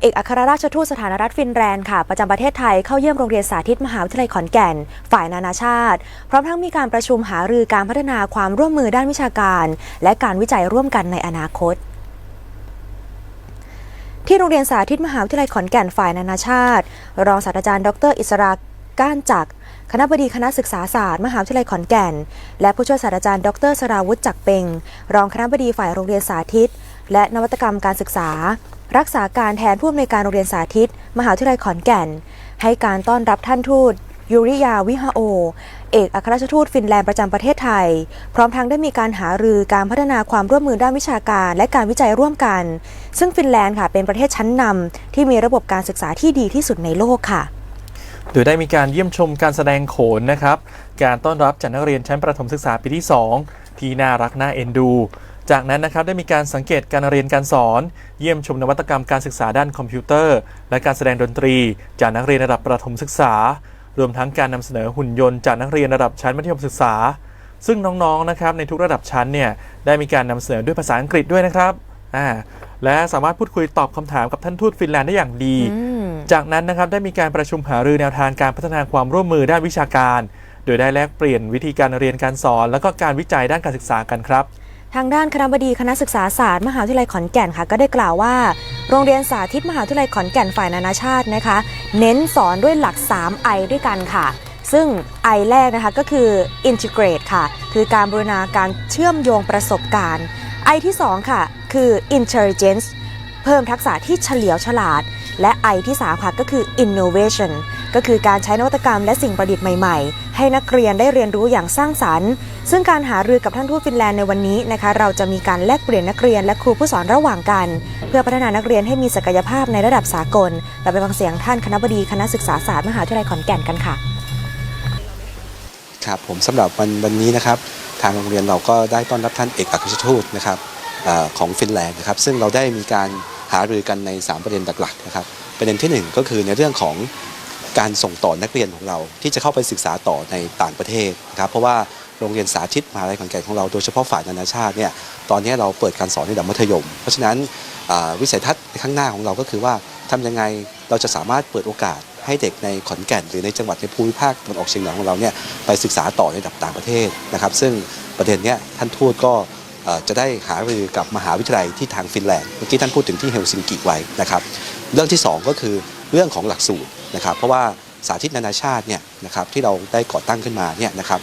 เอกอัครราชทูตสถานรัฐฟินแลนด์ค่ะ ประจำประเทศไทยเข้าเยี่ยมโรงเรียนสาธิตมหาวิทยาลัยขอนแก่น ฝ่ายนานาชาติ พร้อมทั้งมีการประชุมหารือการพัฒนาความร่วมมือด้านวิชาการ และการวิจัยร่วมกันในอนาคตที่โรงเรียนสาธิตมหาวิทยาลัยขอนแก่นฝ่ายนานาชาติ รองศาสตราจารย์ดร อิสราก้านจักรคณะบดีคณะศึกษาศาสตร์ มหาวิทยาลัยขอนแก่น และผู้ช่วยศาสตราจารย์ ดรสราวุฒิจักเปงรองคณะบดีฝ่ายโรงเรียนสาธิต และนวัตกรรมการศึกษา รักษาการแทนผู้อำนวยการโรงเรียนสาธิต มหาวิทยาลัยขอนแก่น ให้การต้อนรับท่านทูตยูริยาวิฮาโอ เอกอัครราชทูตฟินแลนด์ประจำประเทศไทย พร้อมทั้งได้มีการหารือการพัฒนาความร่วมมือด้านวิชาการและการวิจัยร่วมกัน ซึ่งฟินแลนด์ค่ะเป็นประเทศชั้นนำที่มีระบบการศึกษาที่ดีที่สุดในโลกค่ะ โดยได้มีการเยี่ยมชมการแสดงโขนนะครับ การต้อนรับจากนักเรียนชั้นประถมศึกษาปีที่ 2 ที่น่ารักน่าเอ็นดู จากนั้นนะครับได้มีการสังเกตการเรียนการสอน เยี่ยมชมนวัตกรรมการศึกษาด้านคอมพิวเตอร์ และการแสดงดนตรี จากนักเรียนระดับประถมศึกษา รวมทั้งการนำเสนอหุ่นยนต์จากนักเรียนระดับชั้นมัธยมศึกษา ซึ่งน้องๆนะครับในทุกระดับชั้นเนี่ยได้มีการนำเสนอด้วยภาษาอังกฤษด้วยนะครับอ่าและสามารถพูดคุยตอบคำถามกับท่านทูตฟินแลนด์ได้อย่างดี จากนั้นนะครับได้มีการประชุมหารือแนวทางการพัฒนาความร่วมมือด้านวิชาการ โดยได้แลกเปลี่ยนวิธีการเรียนการสอน และก็การวิจัยด้านการศึกษากันครับ ทางด้านคณะบดีคณะศึกษาศาสตร์มหาวิทยาลัยขอนแก่นค่ะ ก็ได้กล่าวว่า โรงเรียนสาธิตมหาวิทยาลัยขอนแก่นฝ่ายนานาชาตินะคะ เน้นสอนด้วยหลัก 3 I ด้วยกันค่ะ ซึ่ง I แรกนะคะก็คือ integrate ค่ะ คือการบูรณาการเชื่อมโยงประสบการณ์ I ที่ 2 ค่ะ คือ intelligence เพิ่มทักษะที่เฉลียวฉลาด และ I ที่ 3 ค่ะก็คือ innovation ก็คือการใช้นวัตกรรมและสิ่งประดิษฐ์ใหม่ๆ ให้นักเรียนได้เรียนรู้อย่างสร้างสรรค์ ซึ่งการหารือกับท่านทูตฟินแลนด์ในวันนี้นะคะ เราจะมีการแลกเปลี่ยนนักเรียนและครูผู้สอนระหว่างกัน เพื่อพัฒนานักเรียนให้มีศักยภาพในระดับสากลเราไปฟังเสียงท่านคณะบดีคณะศึกษาศาสตร์มหาวิทยาลัยขอนแก่นกันค่ะ ครับผมสำหรับวันวันนี้นะครับ ทางโรงเรียนเราก็ได้ต้อนรับท่านเอกอัครราชทูตนะครับอของฟินแลนด์นะครับซึ่งเราได้มีการหารือกันใน 3 ประเด็นหลักๆนะครับประเด็นทีหนึ่1 ก็คือในเรื่องของ การส่งต่อนักเรียนของเรา ที่จะเข้าไปศึกษาต่อในต่างประเทศนะครับเพราะว่าโรงเรียนสาธิตมหาวิทยาลัยขอนแก่นของเราโดยเฉพาะฝ่ายนานาชาติเนี่ยตอนนี้เราเปิดการสอนในระดับมัธยม เพราะฉะนั้นวิสัยทัศน์ข้างหน้าของเราก็คือว่าทำยังไงเราจะสามารถเปิดโอกาสให้เด็กในขอนแก่น หรือในจังหวัดในภูมิภาคตะวันออกเฉียงเหนือของเราเนี่ยไปศึกษาต่อในระดับต่างประเทศนะครับ ซึ่งประเด็นเนี้ยท่านทูตก็จะได้หารือกับมหาวิทยาลัยที่ทางฟินแลนด์เมื่อกี้ท่านพูดถึงที่เฮลซิงกิไว้นะครับ เรื่องที่สองก็คือเรื่องของหลักสูตร นะครับเพราะว่าสาธิตนานาชาติเนี่ยนะครับที่เราได้ก่อตั้งขึ้นมาเนี่ยนะครับ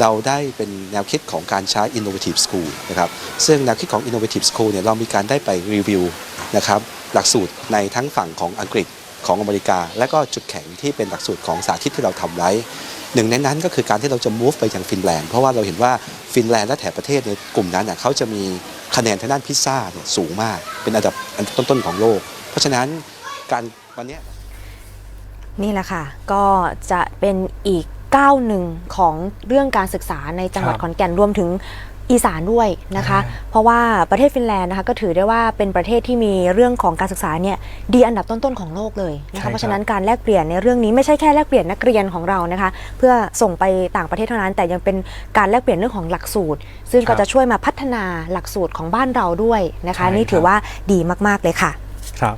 เราได้เป็นแนวคิดของการใช้ innovative school นะครับซึ่งแนวคิดของ innovative school เนี่ยเรามีการได้ไปรีวิวนะครับหลักสูตรในทั้งฝั่งของอังกฤษของอเมริกา และก็จุดแข็งที่เป็นหลักสูตรของสาธิตที่เราทำไว้ หนึ่งในนั้นก็คือการที่เราจะ move ไปยังฟินแลนด์เพราะว่าเราเห็นว่าฟินแลนด์และแถบประเทศในกลุ่มนั้นน่ะเขาจะมีคะแนนทางด้านพิซซ่าเนี่ยสูงมาก เป็นอันดับต้นๆของโลก เพราะฉะนั้นการวันนี้ นี่แหละค่ะ ก็จะเป็นอีกก้าวหนึ่งของเรื่องการศึกษาในจังหวัดครับขอนแก่นรวมถึงอีสานด้วยนะคะอ่าเพราะว่าประเทศฟินแลนด์นะคะก็ถือได้ว่าเป็นประเทศที่มีเรื่องของการศึกษาเนี่ยดีอันดับต้นๆของโลกเลยนะใช่ครัคะบเพราะฉะนั้นการแลกเปลี่ยนในเรื่องนี้ไม่ใช่แค่แลกเปลี่ยนนักเรียนของเรานะคะ เพื่อส่งไปต่างประเทศเท่านั้น แต่ยังเป็นการแลกเปลี่ยนเรื่องของหลักสูตร ซึ่งครัก็บจะช่วยมาพัฒนาหลักสูตรของบ้านเราด้วยนะคะใช่นี่ถือครับว่าดีมากๆเลยค่ะ ครับ